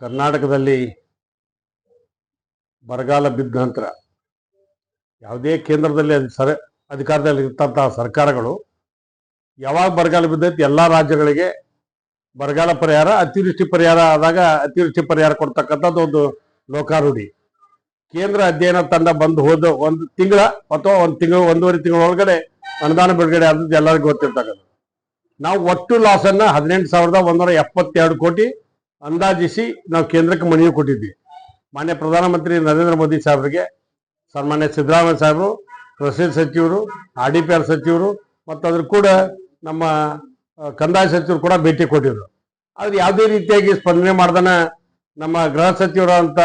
ಕರ್ನಾಟಕದಲ್ಲಿ ಬರಗಾಲ ಬಿದ್ದ ನಂತರ ಯಾವುದೇ ಕೇಂದ್ರದಲ್ಲಿ ಅದು ಸರ, ಅಧಿಕಾರದಲ್ಲಿ ಇರ್ತಂತಹ ಸರ್ಕಾರಗಳು ಯಾವಾಗ ಬರಗಾಲ ಬಿದ್ದೈತಿ ಎಲ್ಲ ರಾಜ್ಯಗಳಿಗೆ ಬರಗಾಲ ಪರಿಹಾರ, ಅತಿವೃಷ್ಟಿ ಪರಿಹಾರ ಆದಾಗ ಅತಿವೃಷ್ಟಿ ಪರಿಹಾರ ಕೊಡ್ತಕ್ಕಂಥದ್ದು ಒಂದು ಲೋಕಾರೂಢಿ. ಕೇಂದ್ರ ಅಧ್ಯಯನ ತಂಡ ಬಂದು ಹೋದ ಒಂದು ತಿಂಗಳ ಅಥವಾ ಒಂದು ತಿಂಗಳು, ಒಂದೂವರೆ ತಿಂಗಳ ಒಳಗಡೆ ಅನುದಾನ ಬಿಡುಗಡೆ ಆದದ್ದು ಎಲ್ಲರಿಗೂ ಗೊತ್ತಿರ್ತಕ್ಕಂಥದ್ದು. ನಾವು ಒಟ್ಟು ಲಾಸನ್ನು ಹದಿನೆಂಟು ಸಾವಿರದ ಒಂದೂರ ಎಪ್ಪತ್ತೆರಡು ಕೋಟಿ ಅಂದಾಜಿಸಿ ನಾವು ಕೇಂದ್ರಕ್ಕೆ ಮನವಿ ಕೊಟ್ಟಿದ್ವಿ. ಮಾನ್ಯ ಪ್ರಧಾನಮಂತ್ರಿ ನರೇಂದ್ರ ಮೋದಿ ಸಾಹೇಬರಿಗೆ, ಸನ್ಮಾನ್ಯ ಸಿದ್ದರಾಮಯ್ಯ ಸಾಹೇಬರು ಕೃಷಿ ಸಚಿವರು, ಆರ್ ಡಿ ಪಿ ಆರ್ ಸಚಿವರು, ಮತ್ತು ಅದ್ರ ಕೂಡ ನಮ್ಮ ಕಂದಾಯ ಸಚಿವರು ಕೂಡ ಭೇಟಿ ಕೊಟ್ಟಿದ್ರು. ಆದ್ರೆ ಯಾವುದೇ ರೀತಿಯಾಗಿ ಸ್ಪಂದನೆ ಮಾಡ್ದನ ನಮ್ಮ ಗೃಹ ಸಚಿವರಂತ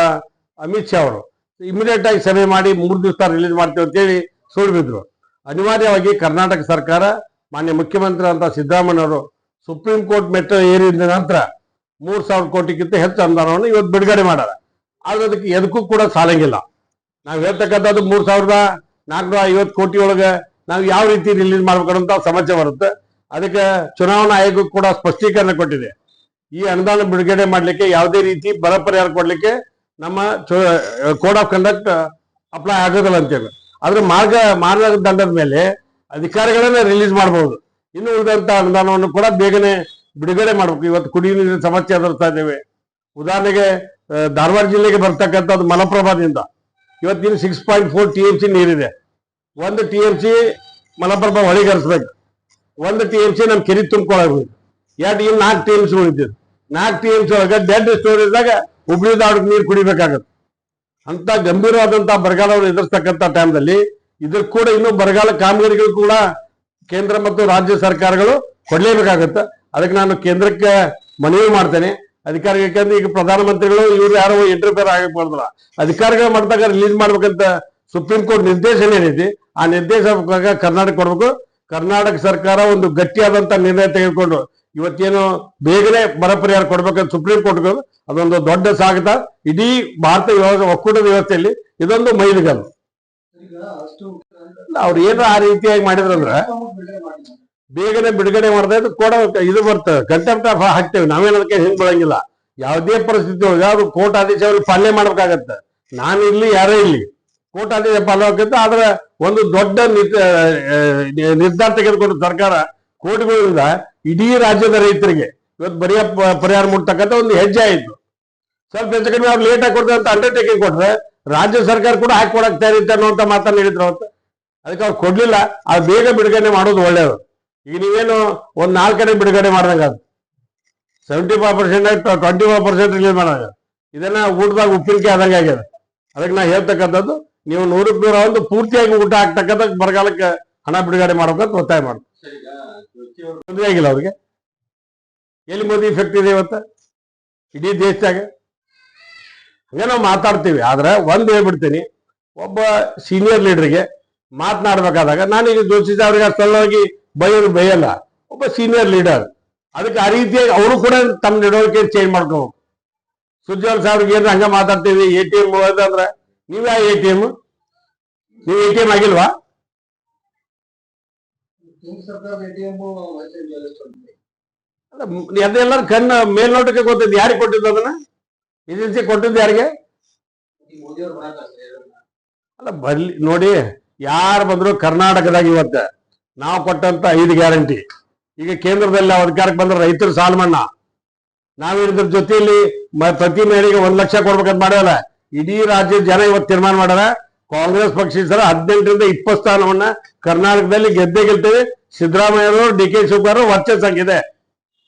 ಅಮಿತ್ ಶಾ ಅವರು. ಇಮಿಡಿಯೇಟ್ ಆಗಿ ಸಭೆ ಮಾಡಿ ಮೂರು ದಿವಸ ರಿಲೀಸ್ ಮಾಡ್ತೀವಿ ಅಂತೇಳಿ ಸುಳ್ಳು ಬಿದ್ರು ಅನಿವಾರ್ಯವಾಗಿ ಕರ್ನಾಟಕ ಸರ್ಕಾರ, ಮಾನ್ಯ ಮುಖ್ಯಮಂತ್ರಿ ಅಂತ ಸಿದ್ದರಾಮಯ್ಯ ಅವರು ಸುಪ್ರೀಂ ಕೋರ್ಟ್ ಮೆಟ್ಟ ಏರಿದ ನಂತರ ಮೂರ್ ಸಾವಿರ ಕೋಟಿಗಿಂತ ಹೆಚ್ಚು ಅನುದಾನವನ್ನು ಇವತ್ತು ಬಿಡುಗಡೆ ಮಾಡಾರ ಆದ್ರೆ ಅದಕ್ಕೆ ಎದಕ್ಕೂ ಕೂಡ ಸಾಲಂಗಿಲ್ಲ. ನಾವು ಹೇಳ್ತಕ್ಕಂಥದ್ದು ಮೂರ್ ಸಾವಿರದ ನಾಲ್ಕುನೂರ ಐವತ್ತು ಕೋಟಿ ಒಳಗೆ ನಾವು ಯಾವ ರೀತಿ ರಿಲೀಸ್ ಮಾಡ್ಬೇಕಂತ ಸಮಸ್ಯೆ ಬರುತ್ತೆ. ಅದಕ್ಕೆ ಚುನಾವಣಾ ಆಯೋಗ ಕೂಡ ಸ್ಪಷ್ಟೀಕರಣ ಕೊಟ್ಟಿದೆ. ಈ ಅನುದಾನ ಬಿಡುಗಡೆ ಮಾಡಲಿಕ್ಕೆ ಯಾವುದೇ ರೀತಿ ಬರ ಪರಿಹಾರ ಕೊಡಲಿಕ್ಕೆ ನಮ್ಮ ಕೋಡ್ ಆಫ್ ಕಂಡಕ್ಟ್ ಅಪ್ಲೈ ಆಗೋದಿಲ್ಲ ಅಂತೇಳಿ. ಆದ್ರೆ ಮಾರ್ಗ ಮಾನದಂಡದ ಮೇಲೆ ಅಧಿಕಾರಿಗಳನ್ನ ರಿಲೀಸ್ ಮಾಡಬಹುದು ಇನ್ನು ಉಳಿದಂತ ಅನುದಾನವನ್ನು ಕೂಡ ಬೇಗನೆ ಬಿಡುಗಡೆ ಮಾಡಬೇಕು. ಇವತ್ತು ಕುಡಿಯುವ ನೀರಿನ ಸಮಸ್ಯೆ ಎದುರಿಸ್ತಾ ಇದ್ದೇವೆ. ಉದಾಹರಣೆಗೆ ಧಾರವಾಡ ಜಿಲ್ಲೆಗೆ ಬರ್ತಕ್ಕಂಥದ್ದು ಮಲಪ್ರಭಾದಿಂದ. ಇವತ್ತಿನ six point four T M C ನೀರಿದೆ. ಒಂದು ಟಿ ಎಂ ಸಿ ಮಲಪ್ರಭಾ ಹೊಳಿಗೆ ಹರಿಸ್ಬೇಕು ಒಂದು ಟಿ ಎಂ ಸಿ ನಮ್ಮ ಕೆರೆ ತುಂಬಿಕೊಳ್ಳಬೇಕು ಎರಡು ಇನ್ನು ನಾಲ್ಕು ಟಿ ಎಂ ಸಿ ಉಳಿದಿದ್ದು ನಾಲ್ಕು ಟಿ ಎಂ ಸಿ ಒಳಗೆ ಡೆಡ್ ಇದ್ದಾಗ ಹುಬ್ಳಿ ದಾಡಕ್ಕೆ ನೀರು ಕುಡಿಬೇಕಾಗತ್ತೆ. ಅಂತ ಗಂಭೀರವಾದಂಥ ಬರಗಾಲವನ್ನು ಎದುರಿಸ್ತಕ್ಕಂಥ ಟೈಮ್ದಲ್ಲಿ ಇದ್ರ ಕೂಡ ಇನ್ನೂ ಬರಗಾಲ ಕಾಮಗಾರಿಗಳು ಕೂಡ ಕೇಂದ್ರ ಮತ್ತು ರಾಜ್ಯ ಸರ್ಕಾರಗಳು ಕೊಡ್ಲೇಬೇಕಾಗತ್ತೆ. ಅದಕ್ಕೆ ನಾನು ಕೇಂದ್ರಕ್ಕೆ ಮನವಿ ಮಾಡ್ತೇನೆ. ಅಧಿಕಾರಿ ಯಾಕಂದ್ರೆ ಈಗ ಪ್ರಧಾನಮಂತ್ರಿಗಳು ಇವ್ರು ಯಾರೋ ಇಂಟರ್ಫೇರ್ ಆಗಕ್ ಬರೋದಿಲ್ಲ ಅಧಿಕಾರಿಗಳು ಮಾಡಿದಾಗ ರಿಲೀಸ್ ಮಾಡ್ಬೇಕಂತ ಸುಪ್ರೀಂ ಕೋರ್ಟ್ ನಿರ್ದೇಶನ ಏನೈತಿ ಆ ನಿರ್ದೇಶ ಕರ್ನಾಟಕ ಕೊಡ್ಬೇಕು. ಕರ್ನಾಟಕ ಸರ್ಕಾರ ಒಂದು ಗಟ್ಟಿಯಾದಂತ ನಿರ್ಣಯ ತೆಗೆದುಕೊಂಡು ಇವತ್ತೇನು ಬೇಗನೆ ಬರ ಪರಿಹಾರ ಕೊಡ್ಬೇಕಂತ ಸುಪ್ರೀಂ ಕೋರ್ಟ್ ಅದೊಂದು ದೊಡ್ಡ ಸಾಗತ. ಇಡೀ ಭಾರತ ಒಕ್ಕೂಟದ ವ್ಯವಸ್ಥೆಯಲ್ಲಿ ಇದೊಂದು ಮೈಲಿಗಲ್ಲು. ಅವ್ರು ಏನೋ ಆ ರೀತಿಯಾಗಿ ಮಾಡಿದ್ರಂದ್ರ ಬೇಗನೆ ಬಿಡುಗಡೆ ಮಾಡದೆ ಕೋಟ ಇದು ಬರ್ತದೆ ಕಂಟೆಂಪ್ಟ್ ಆಫ್ ಹಾಕ್ತೇವೆ. ನಾವೇನ್ ಅದಕ್ಕೆ ಹಿಂಗ್ ಬಿಡಂಗಿಲ್ಲ ಯಾವುದೇ ಪರಿಸ್ಥಿತಿ ಒಳಗೆ ಅದು ಕೋರ್ಟ್ ಆದೇಶ ಪಾಲನೆ ಮಾಡ್ಬೇಕಾಗತ್ತೆ. ನಾನು ಇಲ್ಲಿ, ಯಾರೇ ಇಲ್ಲಿ. ಕೋರ್ಟ್ ಆದೇಶ ಪಾಲನೆ ಆದ್ರೆ ಒಂದು ದೊಡ್ಡ ನಿರ್ಧಾರ ತೆಗೆದುಕೊಂಡು ಸರ್ಕಾರ ಕೋರ್ಟ್ಗಳಿಂದ ಇಡೀ ರಾಜ್ಯದ ರೈತರಿಗೆ ಇವತ್ತು ಬರೀ ಪ- ಪರಿಹಾರ ಮುಟ್ತಕ್ಕಂಥ ಒಂದು ಹೆಜ್ಜೆ ಆಯಿತು. ಸ್ವಲ್ಪ ಹೆಚ್ಚು ಕಡಿಮೆ ಅವ್ರು ಲೇಟ್ ಆಗಿ ಕೊಡ್ತಾರೆ ಅಂತ ಅಂಡರ್ಟೇಕಿಂಗ್ ಕೊಟ್ರೆ ರಾಜ್ಯ ಸರ್ಕಾರ ಕೂಡ ಹಾಕಿ ಕೊಡಕ್ ತಯಾರಿತ್ತೆ ಅಂತ ಮಾತನ್ನ ಹೇಳಿದ್ರು ಅವತ್ತು. ಅದಕ್ಕೆ ಅವ್ರು ಕೊಡ್ಲಿಲ್ಲ. ಅದು ಬೇಗ ಬಿಡುಗಡೆ ಮಾಡೋದು ಒಳ್ಳೇದು. ಈಗ ನೀವೇನು ಒಂದ್ ನಾಲ್ಕು ಕಡೆ ಬಿಡುಗಡೆ ಮಾಡ್ದಂಗ seventy five percent twenty five percent release ಮಾಡಂಗ ಇದನ್ನ ಊಟದಾಗ ಉಪ್ಪಿನಕಾಯಿ ಆದಂಗೆ ಆಗ್ಯದ. ಅದಕ್ಕೆ ನಾ ಹೇಳ್ತಕ್ಕಂಥದ್ದು, ನೀವು ನೂರಕ್ಕೆ ನೂರ ಒಂದು ಪೂರ್ತಿಯಾಗಿ ಊಟ ಹಾಕ್ತಕ್ಕಂಥ ಬರಗಾಲಕ್ಕೆ ಹಣ ಬಿಡುಗಡೆ ಮಾಡ್ಬೇಕಂತ ಒತ್ತಾಯ ಮಾಡಿ. ಸರ್ ಈಗ ಜೋಶಿಯವರು ತೊಂದ್ರೆ ಆಗಿಲ್ಲ ಅವ್ರಿಗೆ. ಎಲ್ಲಿ ಮೋದಿ ಶಕ್ತಿ ಇದೆ ಇವತ್ತ? ಇಡೀ ದೇಶದಾಗ. ಏನೋ ಮಾತಾಡ್ತೀವಿ, ಆದ್ರೆ ಒಂದು ಹೇಳ್ಬಿಡ್ತೀನಿ, ಒಬ್ಬ ಸೀನಿಯರ್ ಲೀಡರ್ಗೆ ಮಾತನಾಡ್ಬೇಕಾದಾಗ ನಾನೀಗ ದೋಷಿಸಿದ ಅವ್ರಿಗೆ ಸರಳವಾಗಿ ಬೈಯೋದು ಬೈಯಲ್ಲ. ಒಬ್ಬ ಸೀನಿಯರ್ ಲೀಡರ್ ಅದಕ್ಕೆ ಆ ರೀತಿಯಾಗಿ ಅವರು ಕೂಡ ತಮ್ಮ ನಡವಳಿಕೆ ಚೇಂಜ್ ಮಾಡ್ಕೋಬೇಕು. ಸುಜ್ವಲ್ ಸಾವ್ರಿಗೆ ಏನು ಹಂಗ ಮಾತಾಡ್ತೀವಿ ಎ ಟಿ ಎಂ ಅಂದ್ರೆ ನೀವೇ ಎ ಟಿ ಎಂ? ನೀವು ಎ ಟಿ ಎಂ ಆಗಿಲ್ವಾ? ಅದೆಲ್ಲರ ಕಣ್ಣು ಮೇಲ್ನೋಟಕ್ಕೆ ಗೊತ್ತಿದ್ದು ಯಾರಿಗೆ ಕೊಟ್ಟಿದ್ದು ಅದನ್ನ? ಏಜೆನ್ಸಿ ಕೊಟ್ಟಿದ್ದು ಯಾರಿಗೆ? ಅಲ್ಲ ಬರ್ಲಿ ನೋಡಿ ಯಾರು ಬಂದ್ರು ಕರ್ನಾಟಕದಾಗ ಇವತ್ತ ನಾವು ಕೊಟ್ಟಂತ ಐದು ಗ್ಯಾರಂಟಿ. ಈಗ ಕೇಂದ್ರದಲ್ಲಿ ಅಧಿಕಾರಕ್ಕೆ ಬಂದ್ರೆ ರೈತರು ಸಾಲ ಮನ್ನಾ. ನಾವು ಇದ್ರ ಜೊತೆಯಲ್ಲಿ ಪ್ರತಿ ಮಹಿಳೆಗೆ ಒಂದ್ ಲಕ್ಷ ಕೊಡ್ಬೇಕಂತ ಮಾಡ್ಯಾರ. ಇಡೀ ರಾಜ್ಯದ ಜನ ಇವತ್ತು ತೀರ್ಮಾನ ಮಾಡ್ಯಾರ. ಕಾಂಗ್ರೆಸ್ ಪಕ್ಷ ಸರ ಹದಿನೆಂಟರಿಂದ ಇಪ್ಪತ್ತು ಸ್ಥಾನವನ್ನ ಕರ್ನಾಟಕದಲ್ಲಿ ಗೆದ್ದೆ ಗೆಲ್ತೇವೆ. ಸಿದ್ದರಾಮಯ್ಯ ಡಿ ಕೆ ಶಿವಕುಮಾರ್ ವರ್ಚಸ್ ಆಗಿದೆ